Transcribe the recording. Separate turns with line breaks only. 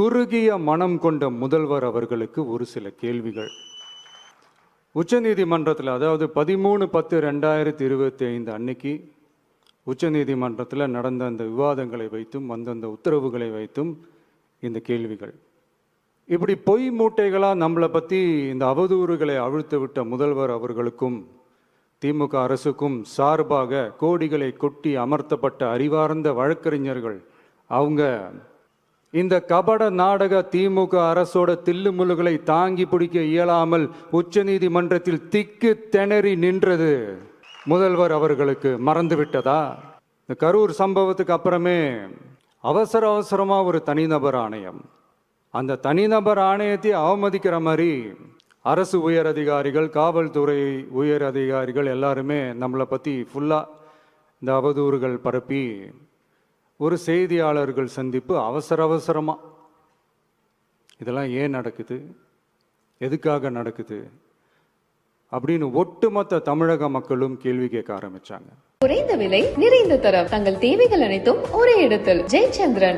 குறுகிய மனம் கொண்ட முதல்வர் அவர்களுக்கு ஒரு சில கேள்விகள். உச்சநீதிமன்றத்தில் அதாவது பதிமூணு பத்து ரெண்டாயிரத்தி இருபத்தி ஐந்து அன்னைக்கு உச்சநீதிமன்றத்தில் நடந்த அந்த விவாதங்களை வைத்தும் வந்தந்த உத்தரவுகளை வைத்தும் இந்த கேள்விகள். இப்படி பொய் மூட்டைகளாக நம்மளை பற்றி இந்த அவதூறுகளை அவிழ்த்து விட்ட முதல்வர் அவர்களுக்கும் திமுக அரசுக்கும் சார்பாக கோடிகளை கொட்டி அமர்த்தப்பட்ட அறிவார்ந்த வழக்கறிஞர்கள் அவங்க இந்த கபட நாடக திமுக அரசோட தில்லுமுல்லுகளை தாங்கி பிடிக்க இயலாமல் உச்சநீதிமன்றத்தில் திக்கு திணறி நின்றது. முதல்வர் அவர்களுக்கு மறந்துவிட்டதா? இந்த கரூர் சம்பவத்துக்கு அப்புறமே அவசர அவசரமாக ஒரு தனிநபர் ஆணையம். அந்த தனிநபர் ஆணையத்தை அவமதிக்கிற மாதிரி அரசு உயர் அதிகாரிகள் காவல்துறை உயர் அதிகாரிகள் எல்லாருமே நம்மளை பற்றி ஃபுல்லாக இந்த அவதூறுகள் பரப்பி ஒரு செய்தியாளர்கள் சந்திப்பு அவசர அவசரமா. இதெல்லாம் ஏன் நடக்குது? எதுக்காக நடக்குது? அப்படின்னு ஒட்டுமொத்த தமிழக மக்களும் கேள்வி கேட்க ஆரம்பிச்சாங்க.
குறைந்த விலை நிறைந்த தரம். தங்கள் தேவைகள் அனைத்தும் ஒரே இடத்தில். ஜெயச்சந்திரன்.